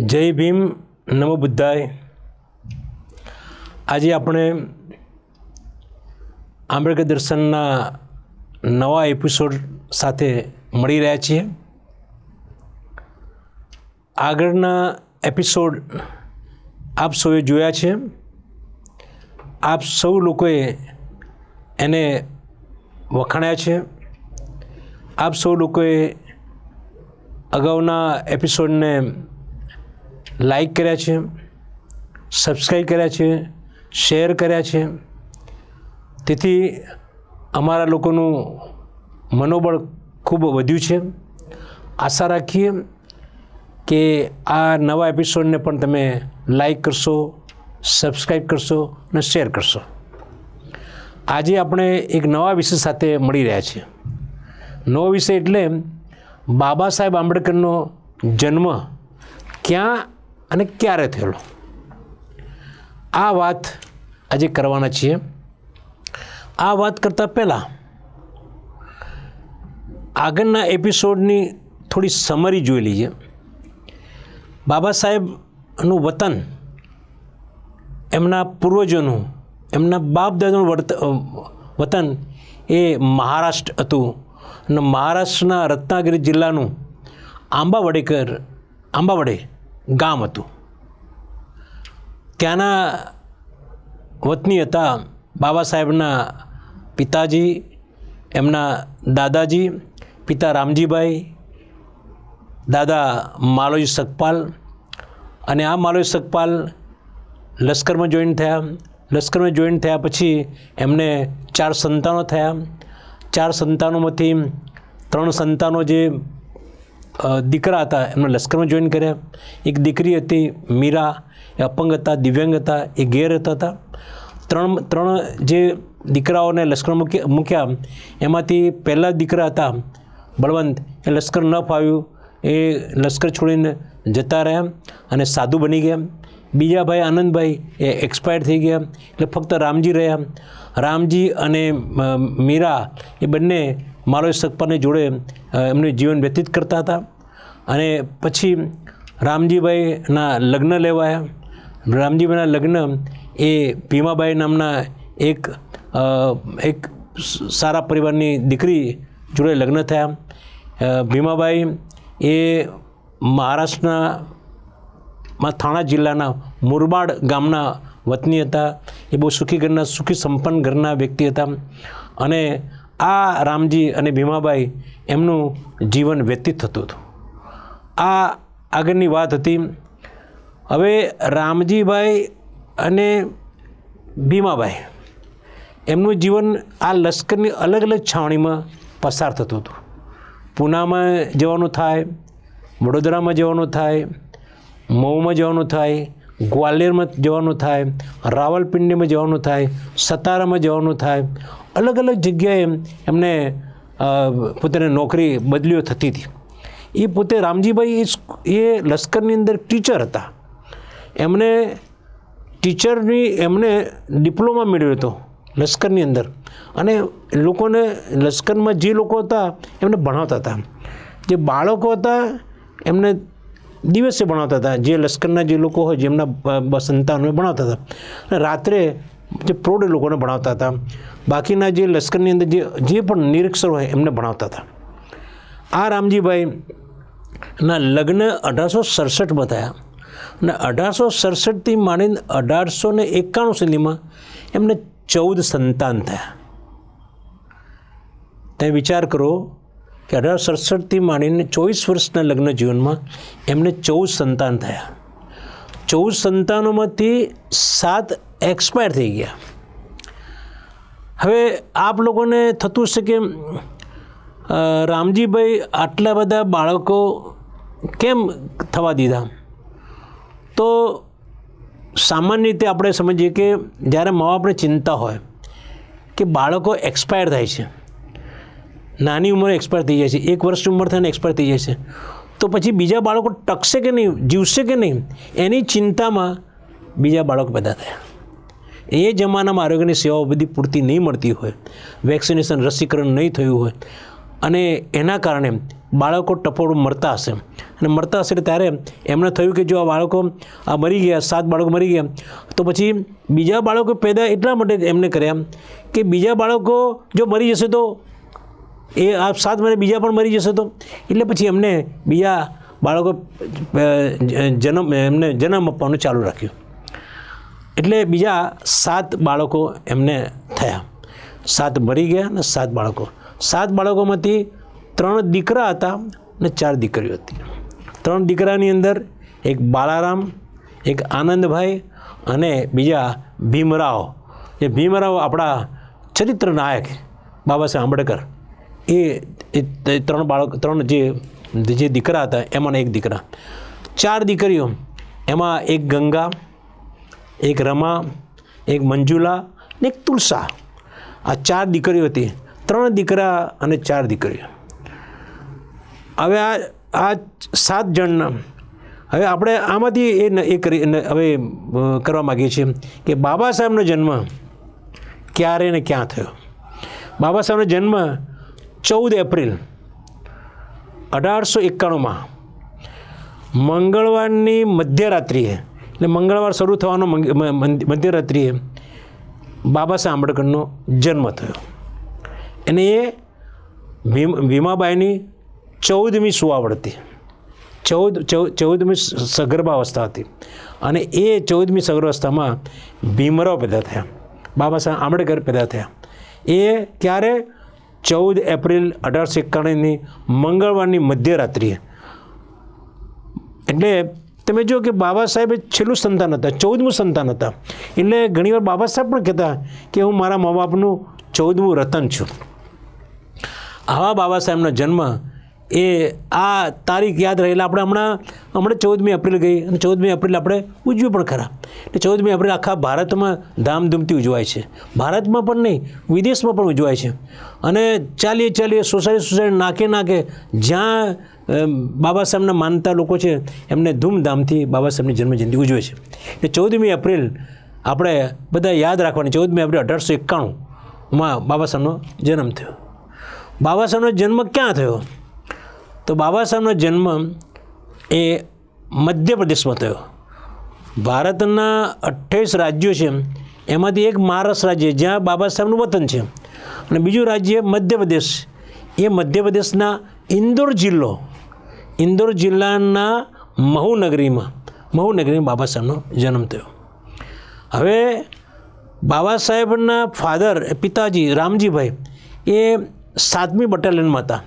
જય ભીમ, નમો બુદ્ધાય. આજે આપણે આંબેડકર દર્શનના નવા એપિસોડ સાથે મળી રહ્યા છીએ. આગળના એપિસોડ આપ સૌએ જોયા છે. આપ સૌ લોકોએ એને વખાણ્યા છે. આપ સૌ લોકોએ અગાઉના એપિસોડને લાઈક કર્યા છે, સબસ્ક્રાઈબ કર્યા છે, શેર કર્યા છે. તેથી અમારા લોકોનું મનોબળ ખૂબ વધ્યું છે. આશા રાખીએ કે આ નવા એપિસોડને પણ તમે લાઈક કરશો, સબસ્ક્રાઈબ કરશો અને શેર કરશો. આજે આપણે એક નવા વિષય સાથે મળી રહ્યા છીએ. નવો વિષય એટલે બાબા સાહેબ આંબેડકરનો જન્મ ક્યાં અને ક્યારે થયેલો? આ વાત આજે કરવાના છીએ. આ વાત કરતાં પહેલાં આગળના એપિસોડની થોડી સમરી જોઈ લઈએ. બાબા સાહેબનું વતન એમના પૂર્વજોનું, એમના બાપ દાદાનું વતન એ મહારાષ્ટ્ર હતું. અને મહારાષ્ટ્રના રત્નાગિરી જિલ્લાનું આંબાવડેકર, આંબાવડે ગામ હતું. ત્યાંના વતની હતા બાબા સાહેબના પિતાજી, એમના દાદાજી, પિતા રામજીભાઈ, દાદા માલોજી સકપાલ અને આ માલોજી સકપાલ લશ્કરમાં જોઈન થયા. લશ્કરમાં જોઈન થયા પછી એમને ચાર સંતાનો થયા. ચાર સંતાનોમાંથી ત્રણ સંતાનો જે દીકરા હતા એમને લશ્કરમાં જોઈન કર્યા. એક દીકરી હતી, મીરા, એ અપંગ હતા, દિવ્યાંગ હતા, એ ગેર હતા. ત્રણ ત્રણ જે દીકરાઓને લશ્કર મૂકી, મૂક્યા, એમાંથી પહેલાં દીકરા હતા, બળવંત. એ લશ્કર ન ફાવ્યું. એ લશ્કર છોડીને જતા રહ્યા અને સાધુ બની ગયા. બીજા ભાઈ આનંદભાઈ, એ એક્સપાયર થઈ ગયા. એટલે ફક્ત રામજી રહ્યા. રામજી અને મીરા, એ બંને મારો સગપાને જોડે એમનું જીવન વ્યતીત કરતા હતા. અને પછી રામજીભાઈના લગ્ન લેવાયા. રામજીભાઈના લગ્ન એ ભીમાબાઈ નામના એક એક સારા પરિવારની દીકરી જોડે લગ્ન થયા. ભીમાબાઈ એ મહારાષ્ટ્રના માં થાણા જિલ્લાના મુરબાડ ગામના વતની હતા. એ બહુ સુખી ઘરના, સુખી સંપન્ન ઘરના વ્યક્તિ હતા. અને આ રામજી અને ભીમાબાઈ એમનું જીવન વ્યતીત થતું હતું. આ આગળની વાત હતી, હવે રામજીભાઈ અને ભીમાબાઈ એમનું જીવન આ લશ્કરની અલગ અલગ છાવણીમાં પસાર થતું હતું. પૂનામાં જવાનું થાય, વડોદરામાં જવાનું થાય મઉમાં જવાનું થાય, ગ્વાલિયરમાં જવાનું થાય, રાવલપિંડીમાં જવાનું થાય, સતારામાં જવાનું થાય અલગ અલગ જગ્યાએ એમને પોતાને નોકરી બદલીઓ થતી હતી. એ પોતે રામજીભાઈ એ લશ્કરની અંદર ટીચર હતા. એમને ટીચરની, એમને ડિપ્લોમા મેળવ્યો હતો લશ્કરની અંદર. અને લોકોને, લશ્કરમાં જે લોકો હતા, એમને ભણાવતા હતા. જે બાળકો હતા, એમને દિવસે ભણાવતા હતા. જે લશ્કરના જે લોકો હોય, જેમના સંતાનોને ભણાવતા હતા. અને રાત્રે જે પ્રૌઢ લોકોને ભણાવતા હતા. બાકીના જે લશ્કરની અંદર જે જે પણ નિરીક્ષર હોય એમને ભણાવતા હતા. આ રામજીભાઈ ના લગ્ન અઢારસો સડસઠમાં થયા. અને અઢારસો સડસઠથી માંડીને અઢારસો ને એકાણું સુધીમાં એમને ચૌદ સંતાન થયા. તમે વિચાર કરો કે અઢાર સડસઠથી માંડીને ચોવીસ વર્ષના લગ્ન જીવનમાં એમને ચૌદ સંતાન થયા. ચૌદ સંતાનોમાંથી સાત એક્સપાયર થઈ ગયા. હવે આપ લોકોને થતું હશે કે રામજીભાઈ આટલા બધા બાળકો કેમ થવા દીધા? તો સામાન્ય રીતે આપણે સમજીએ કે જ્યારે મા બાપને ચિંતા હોય કે બાળકો એક્સપાયર થાય છે, નાની ઉંમરે એક્સપાયર થઈ જાય છે, એક વર્ષની ઉંમર થઈને એક્સપાયર થઈ જાય છે, તો પછી બીજા બાળકો ટકશે કે નહીં, જીવશે કે નહીં? એની ચિંતામાં બીજા બાળકો પેદા થયા. એ જમાનામાં આરોગ્યની સેવાઓ બધી પૂરતી નહીં મળતી હોય. વેક્સિનેશન રસીકરણ નહીં થયું હોય. અને એના કારણે બાળકો ટપોરું મરતા હશે. અને મરતા હશે ત્યારે એમને થયું કે જો આ બાળકો આ મરી ગયા, સાત બાળકો મરી ગયા, તો પછી બીજા બાળકો પેદા એટલા માટે એમને કર્યા કે બીજા બાળકો જો મરી જશે તો એ આ સાત મહિને બીજા પણ મરી જશે તો. એટલે પછી એમને બીજા બાળકો જન્મ, એમને જન્મ આપવાનું ચાલુ રાખ્યું. એટલે બીજા સાત બાળકો એમને થયા. સાત મરી ગયા અને સાત બાળકો. સાત બાળકોમાંથી ત્રણ દીકરા હતા અને ચાર દીકરીઓ હતી. ત્રણ દીકરાની અંદર એક બાલારામ, એક આનંદભાઈ અને બીજા ભીમરાવ. એ ભીમરાવ આપણા ચરિત્ર નાયક બાબા સાહેબ આંબેડકર. એ એ ત્રણ બાળક, ત્રણ જે જે દીકરા હતા, એમાંના એક દીકરા. ચાર દીકરીઓ, એમાં એક ગંગા એક રમા, એક મંજુલા ને એક તુલસા. આ ચાર દીકરીઓ હતી. ત્રણ દીકરા અને ચાર દીકરીઓ. હવે આ આ સાત જણના, હવે આપણે આમાંથી એ કરી હવે કરવા માગીએ છીએ કે બાબા સાહેબનો જન્મ ક્યારે ને ક્યાં થયો? બાબા સાહેબનો જન્મ ચૌદ એપ્રિલ અઢારસો એકાણુંમાં. મંગળવારની મધ્યરાત્રિએ એટલે મંગળવાર શરૂ થવાનો મધ્યરાત્રિએ બાબા સાહેબ આંબેડકરનો જન્મ થયો. અને એ ભીમ, ભીમાબાઈની ચૌદમી સુવાવડતી ચૌદ ચૌદમી સગર્ભાવસ્થા હતી. અને એ ચૌદમી સગર્ભાવસ્થામાં ભીમરાવ પેદા થયા. બાબા સાહેબ આંબેડકર પેદા થયા. એ ક્યારે? ચૌદ એપ્રિલ અઢારસો એકાણુંની મંગળવારની મધ્યરાત્રિએ. એટલે તમે જો કે બાબા સાહેબ છેલ્લું સંતાન હતા, ચૌદમું સંતાન હતા. એટલે ઘણીવાર બાબા સાહેબ પણ કહેતા કે હું મારા મા બાપનું ચૌદમું રતન છું. આવા બાબા સાહેબનો જન્મ એ આ તારીખ યાદ રહેલા આપણે હમણાં હમણાં ચૌદમી એપ્રિલ ગઈ અને ચૌદમી એપ્રિલ આપણે ઉજવ્યું પણ ખરા. એટલે ચૌદમી એપ્રિલ આખા ભારતમાં ધામધૂમથી ઉજવાય છે. ભારતમાં પણ નહીં, વિદેશમાં પણ ઉજવાય છે. અને ચાલીએ ચાલીએ સોસાયટી સોસાયટી નાકે નાકે જ્યાં બાબા સાહેબના માનતા લોકો છે, એમને ધૂમધામથી બાબા સાહેબની જન્મજયંતિ ઉજવે છે. એટલે ચૌદમી એપ્રિલ આપણે બધા યાદ રાખવાની, ચૌદમી એપ્રિલ અઢારસો એકાણુંમાં બાબા સાહેબનો જન્મ થયો. બાબા સાહેબનો જન્મ ક્યાં થયો? તો બાબા સાહેબનો જન્મ એ મધ્યપ્રદેશમાં થયો. ભારતના અઠ્ઠાવીસ રાજ્યો છે, એમાંથી એક મહારાષ્ટ્ર રાજ્ય જ્યાં બાબા સાહેબનું વતન છે. અને બીજું રાજ્ય મધ્યપ્રદેશ. એ મધ્યપ્રદેશના ઇન્દોર જિલ્લો ઇન્દોર જિલ્લાના મહુનગરીમાં મહુનગરીમાં બાબા સાહેબનો જન્મ થયો. હવે બાબા સાહેબના ફાધર પિતાજી રામજીભાઈ, એ સાતમી બટાલિયનમાં હતા.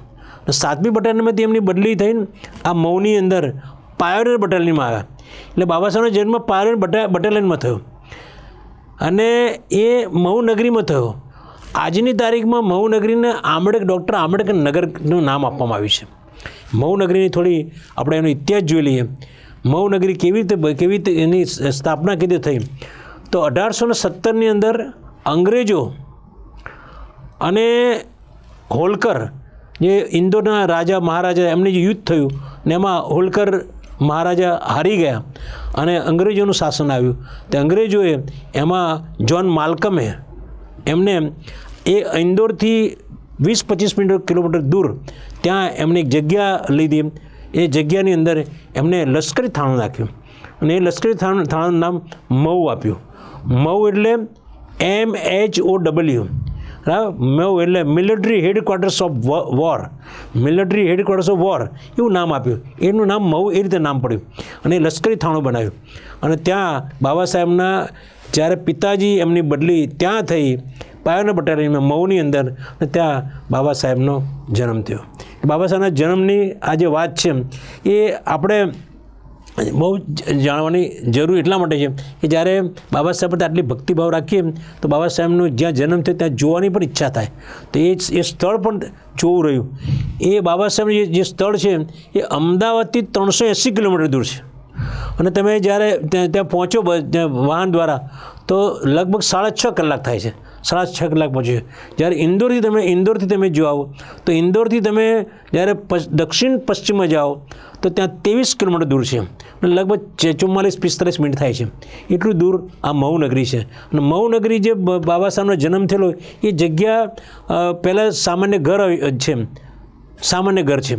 સાતમી બટાલિયનમાંથી એમની બદલી થઈને આ મૌની અંદર પાયોનિયર બટાલિયનમાં આવ્યા. એટલે બાબા સાહેબનો જન્મ પાયોનિયર બટા, બટાલિયનમાં થયો. અને એ મહુનગરીમાં થયો. આજની તારીખમાં મહુનગરીને આંબેડકર, ડૉક્ટર આંબેડકર નગરનું નામ આપવામાં આવ્યું છે. મહુનગરીની થોડી આપણે એનો ઇતિહાસ જોઈ લઈએ. મહુનગરી કેવી રીતે કેવી રીતે એની સ્થાપના રીતે થઈ? તો અઢારસો ને સત્તરની અંદર અંગ્રેજો અને હોલકર જે ઇન્દોરના રાજા, મહારાજા, એમને જે યુદ્ધ થયું ને એમાં હોલકર, મહારાજા હારી ગયા અને અંગ્રેજોનું શાસન આવ્યું. તે અંગ્રેજોએ એમાં જોન માલ્કમે એમને એ ઇન્દોરથી વીસ પચીસ મિનિટ કિલોમીટર દૂર ત્યાં એમને એક જગ્યા લીધી. એ જગ્યાની અંદર એમને લશ્કરી થાણું નાખ્યું. અને એ લશ્કરી થાણું, થાણાનું નામ મઉ આપ્યું. મઉ એટલે એમ એચ ઓ ડબલ્યુ. મઉ એટલે military headquarters of war military headquarters of war એવું નામ આપ્યું. એનું નામ મઉ એ રીતે નામ પડ્યું. અને એ લશ્કરી થાણું બનાવ્યું. અને ત્યાં બાબા સાહેબના જ્યારે પિતાજી એમની બદલી ત્યાં થઈ, પાયોના બટાલિયનમાં મઉની અંદર, અને ત્યાં બાબા સાહેબનો જન્મ થયો. બાબા સાહેબના જન્મની આ જે વાત છે, એ આપણે બહુ જાણવાની જરૂર એટલા માટે છે કે જ્યારે બાબા સાહેબ પ્રત્યે આટલી ભક્તિભાવ રાખીએ, તો બાબા સાહેબનો જ્યાં જન્મ થયો ત્યાં જોવાની પણ ઈચ્છા થાય. તો એ એ સ્થળ પણ જોવું રહ્યું. એ બાબા સાહેબનું જે સ્થળ છે, એ અમદાવાદથી ત્રણસો એંસી કિલોમીટર દૂર છે. અને તમે જ્યારે ત્યાં ત્યાં પહોંચો વાહન દ્વારા, તો લગભગ સાડા છ કલાક થાય છે. સાડા છ કલાક પહોંચે જ્યારે ઇન્દોરથી તમે ઇન્દોરથી તમે જાઓ તો ઇન્દોરથી તમે જ્યારે દક્ષિણ પશ્ચિમમાં જાઓ, તો ત્યાં ત્રેવીસ કિલોમીટર દૂર છે લગભગ ચુમ્માલીસ, પિસ્તાલીસ મિનિટ થાય છે એટલું દૂર આ મહુનગરી છે. અને મહુનગરી જે બાબા સાહેબનો જન્મ થયેલો એ જગ્યા પહેલાં સામાન્ય ઘર છે સામાન્ય ઘર છે.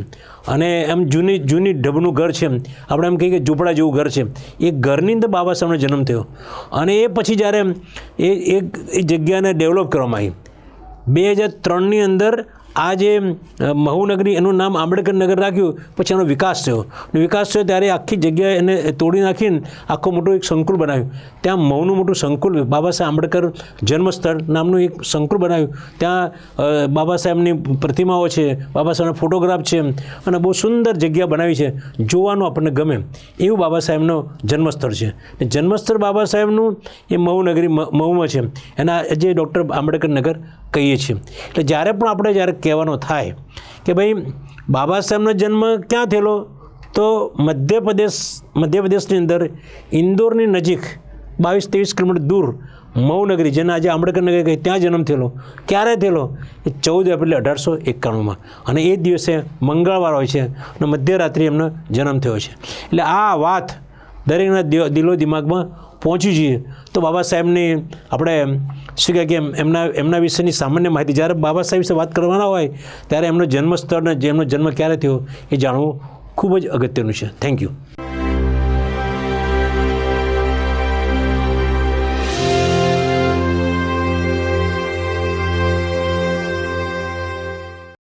અને એમ જૂની જૂની ઢબનું ઘર છે. આપણે એમ કહીએ કે ઝૂંપડા જેવું ઘર છે. એ ઘરની અંદર બાબા સાહેબનો જન્મ થયો. અને એ પછી જ્યારે એ એ જગ્યાને ડેવલપ કરવામાં આવી. બે હજાર ત્રણની અંદર આ જે મહુનગરી, એનું નામ આંબેડકર નગર રાખ્યું, પછી એનો વિકાસ થયો. વિકાસ થયો ત્યારે આખી જગ્યાએ એને તોડી નાખીને આખું મોટું એક સંકુલ બનાવ્યું. ત્યાં મહુનું મોટું સંકુલ, બાબા સાહેબ આંબેડકર જન્મસ્થળ નામનું એક સંકુલ બનાવ્યું. ત્યાં બાબા સાહેબની પ્રતિમાઓ છે, બાબા સાહેબના ફોટોગ્રાફ છે, અને બહુ સુંદર જગ્યા બનાવી છે. જોવાનું આપણને ગમે એવું બાબા સાહેબનો જન્મસ્થળ છે. જન્મસ્થળ બાબા સાહેબનું એ મહુનગરી મહુમાં છે. એના જે ડૉક્ટર આંબેડકર નગર કહીએ છીએ. એટલે જ્યારે પણ આપણે જ્યારે કહેવાનો થાય કે ભાઈ, બાબા સાહેબનો જન્મ ક્યાં થયેલો? તો મધ્યપ્રદેશ, મધ્યપ્રદેશની અંદર ઇન્દોરની નજીક બાવીસ ત્રેવીસ કિલોમીટર દૂર મૌનગરી જેને આજે આંબેડકર નગર કહે, ત્યાં જન્મ થયેલો. ક્યારે થયેલો? એ ચૌદ એપ્રિલ અઢારસો એકાણુંમાં. અને એ દિવસે મંગળવાર હોય છે અને મધ્યરાત્રિ એમનો જન્મ થયો છે. એટલે આ વાત દરેકના દિલો દિમાગમાં પહોંચી જઈએ. તો બાબા સાહેબની આપણે શું કહે કે એમ- એમના એમના વિશેની સામાન્ય માહિતી જ્યારે બાબા સાહેબ વિશે વાત કરવાના હોય, ત્યારે એમનો જન્મસ્થળ અને એમનો જન્મ ક્યારે થયો એ જાણવું ખૂબ જ અગત્યનું છે. Thank you